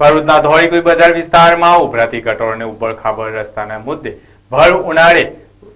ભરૂચના ધોળીકુઈ બજાર વિસ્તારમાં ઉભરાતી ગટોર અને ઉબડખાબડ રસ્તાના મુદ્દે ભર ઉનાળે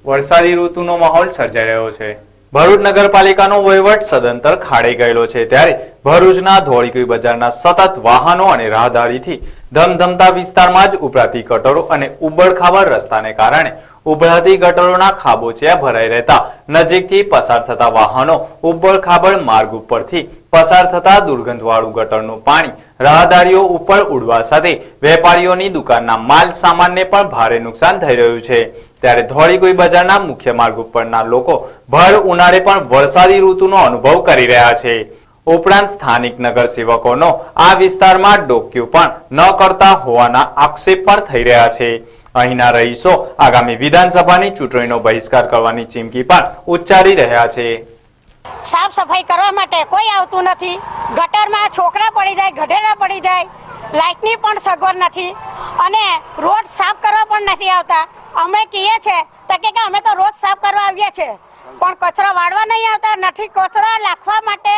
વરસાદી ઋતુનો માહોલ સર્જાઈ રહ્યો છે. ભરૂચ નગરપાલિકાનો વહીવટ સદંતર ખાડે ગયેલો છે. ત્યારે ભરૂચના ધોળીકુઈ બજારના સતત વાહનો અને રાહદારીથી ધમધમતા વિસ્તારમાં જ ઉભરાતી ગટરો અને ઉબડખાબડ રસ્તાને કારણે ઉભરાતી ગટરોના ખાબોચિયા ભરાઈ રહેતા નજીકથી પસાર થતા વાહનો ઉબડખાબડ માર્ગ ઉપરથી પસાર થતા દુર્ગંધવાળું ગટરનું પાણી રાહદારીઓ ઉપર ઉડવા સાથે વેપારીઓની દુકાનના માલ સામાનને પણ ભારે નુકસાન થઈ રહ્યું છે. ત્યારે ધોળીકુઈ બજારના મુખ્ય માર્ગ ઉપરના લોકો ભર ઉનાળે પણ વરસાદી ઋતુનો અનુભવ કરી રહ્યા છે. ઉપરાંત સ્થાનિક નગરસેવકોનો આ વિસ્તારમાં ડોક્યુ પણ ન કરતા હોવાના આક્ષેપ પણ થઈ રહ્યા છે. અહીંના રહીશો આગામી વિધાનસભાની ચૂંટણીનો બહિષ્કાર કરવાની ચીમકી પણ ઉચ્ચારી રહ્યા છે. સાફ સફાઈ કરવા માટે કોઈ આવતું નથી. ગટરમાં છોકરા પડી જાય ગઢેરા પડી જાય, લાઇટની પણ સગવડ નથી અને રોડ સાફ કરવા પણ નથી આવતા. અમે કહીએ છે, તો કે અમે તો રોજ સાફ કરવા આવીએ છીએ પણ કચરો વાળવા નહીં આવતા, નથી કચરો નાખવા માટે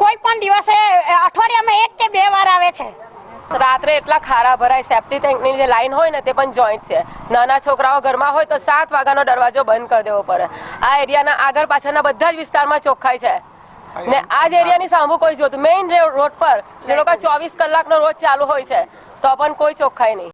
કોઈ પણ દિવસે અઠવાડિયામાં એક કે બે વાર આવે છે. રાત્રે એટલા ખારા ભરાય, સેફ્ટી ટેન્કની જે લાઈન હોય ને તે પણ જોઈન્ટ છે. નાના છોકરાઓ ઘરમાં હોય તો સાત વાગ્યાનો દરવાજો બંધ કરી દેવો પડે. આ એરિયાના આગળ પાછળના બધા જ વિસ્તારમાં ચોખ્ખાઈ છે. ને આ જ એરિયાની સાંભુ કોઈ જોતું. મેઇન રોડ પર જે લોકો ચોવીસ કલાકનો રોજ ચાલુ હોય છે તો પણ કોઈ ચોખ્ખાઈ નહીં.